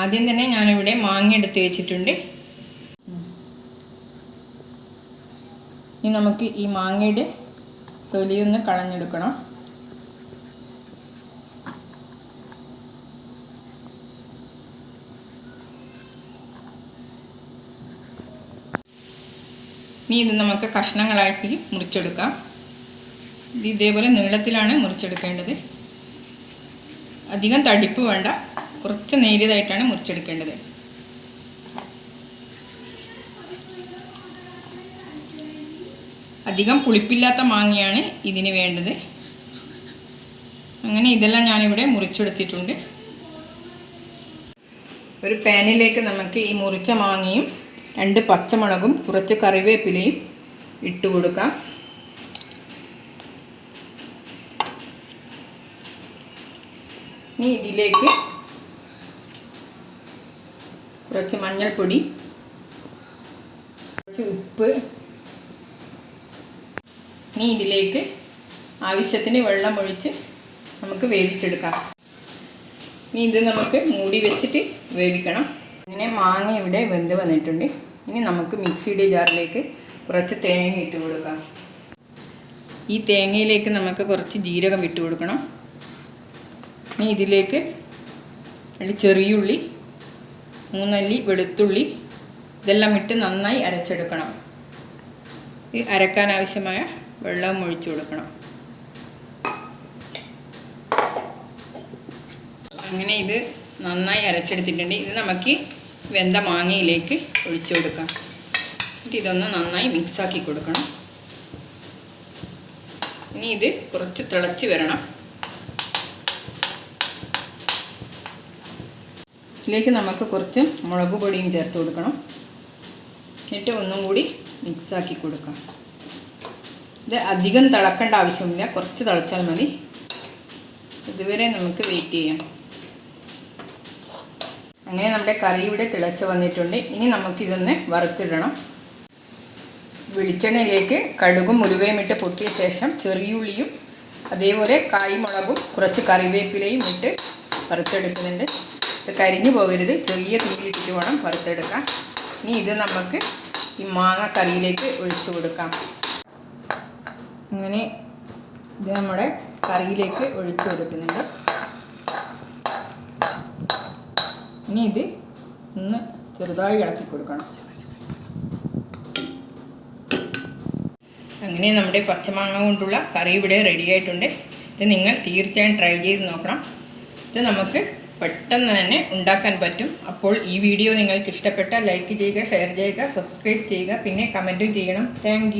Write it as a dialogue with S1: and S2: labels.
S1: ആദ്യം തന്നെ ഞാനിവിടെ മാങ്ങ എടുത്ത് വെച്ചിട്ടുണ്ട്. ഇനി നമുക്ക് ഈ മാങ്ങയുടെ തൊലിയൊന്ന് കളഞ്ഞെടുക്കണം. ഇനി ഇത് നമുക്ക് കഷ്ണങ്ങളാക്കി മുറിച്ചെടുക്കാം. ഇത് ഇതേപോലെ നീളത്തിലാണ് മുറിച്ചെടുക്കേണ്ടത്. അധികം തടിപ്പ് വേണ്ട. കുറച്ച് നേരിയതായിട്ടാണ് മുറിച്ചെടുക്കേണ്ടത്. അധികം പുളിപ്പില്ലാത്ത മാങ്ങയാണ് ഇതിന് വേണ്ടത്. അങ്ങനെ ഇതെല്ലാം ഞാനിവിടെ മുറിച്ചെടുത്തിട്ടുണ്ട്. ഒരു പാനിലേക്ക് നമുക്ക് ഈ മുറിച്ച മാങ്ങയും രണ്ട് പച്ചമുളകും കുറച്ച് കറിവേപ്പിലയും ഇട്ട് കൊടുക്കാം. ഇനി ഇതിലേക്ക് കുറച്ച് മഞ്ഞൾപ്പൊടി കുറച്ച് ഉപ്പ്. ഇനി ഇതിലേക്ക് ആവശ്യത്തിന് വെള്ളം ഒഴിച്ച് നമുക്ക് വേവിച്ചെടുക്കാം. ഇനി ഇത് നമുക്ക് മൂടി വെച്ചിട്ട് വേവിക്കണം. അങ്ങനെ മാങ്ങ ഇവിടെ വെന്ത് വന്നിട്ടുണ്ട്. ഇനി നമുക്ക് മിക്സിയുടെ ജാറിലേക്ക് കുറച്ച് തേങ്ങ ഇട്ട് കൊടുക്കാം. ഈ തേങ്ങയിലേക്ക് നമുക്ക് കുറച്ച് ജീരകം ഇട്ട് കൊടുക്കണം. ഇനി ഇതിലേക്ക് ചെറിയുള്ളി മൂന്നല്ലി വെളുത്തുള്ളി ഇതെല്ലാം ഇട്ട് നന്നായി അരച്ചെടുക്കണം. ഈ അരക്കാൻ ആവശ്യമായ വെള്ളം ഒഴിച്ചു കൊടുക്കണം. അങ്ങനെ ഇത് നന്നായി അരച്ചെടുത്തിട്ടുണ്ട്. ഇത് നമുക്ക് വെന്ത മാങ്ങയിലേക്ക് ഒഴിച്ചു കൊടുക്കാം. എന്നിട്ട് ഇതൊന്ന് നന്നായി മിക്സാക്കി കൊടുക്കണം. ഇനി ഇത് കുറച്ച് തിളച്ച് വരണം. ഇതിലേക്ക് നമുക്ക് കുറച്ച് മുളക് പൊടിയും ചേർത്ത് കൊടുക്കണം. എന്നിട്ട് ഒന്നും കൂടി മിക്സാക്കി കൊടുക്കാം. ഇത് അധികം തിളക്കേണ്ട ആവശ്യമില്ല. കുറച്ച് തിളച്ചാൽ മതി. ഇതുവരെ നമുക്ക് വെയിറ്റ് ചെയ്യാം. അങ്ങനെ നമ്മുടെ കറി ഇവിടെ തിളച്ച് വന്നിട്ടുണ്ട്. ഇനി നമുക്കിതൊന്ന് വറുത്തിടണം. വെളിച്ചെണ്ണയിലേക്ക് കടുകും ഉലുവയും ഇട്ട് പൊട്ടിയ ശേഷം ചെറിയുള്ളിയും അതേപോലെ കായ്മുളകും കുറച്ച് കറിവേപ്പിലയും ഇട്ട് വറുത്തെടുക്കുന്നുണ്ട്. ഇത് കരിഞ്ഞു പോകരുത്. ചെറിയ തീയിട്ടിട്ട് വേണം വറുത്തെടുക്കാൻ. ഇനി ഇത് നമുക്ക് ഈ മാങ്ങ കറിയിലേക്ക് ഒഴിച്ചു കൊടുക്കാം. അങ്ങനെ ഇത് നമ്മുടെ കറിയിലേക്ക് ഒഴിച്ചു കൊടുക്കുന്നുണ്ട്. ഇനി ഇത് ഒന്ന് ചെറുതായി ഇളക്കി കൊടുക്കണം. അങ്ങനെ നമ്മുടെ പച്ചമാങ്ങ കൊണ്ടുള്ള കറി ഇവിടെ റെഡിയായിട്ടുണ്ട് ഇത് നിങ്ങൾ തീർച്ചയായും ട്രൈ ചെയ്ത് നോക്കണം. ഇത് നമുക്ക് പെട്ടെന്ന് തന്നെ ഉണ്ടാക്കാൻ പറ്റും. അപ്പോൾ ഈ വീഡിയോ നിങ്ങൾക്ക് ഇഷ്ടപ്പെട്ടാൽ ലൈക്ക് ചെയ്യുക ഷെയർ ചെയ്യുക സബ്സ്ക്രൈബ് ചെയ്യുക പിന്നെ കമന്റും ചെയ്യണം. താങ്ക്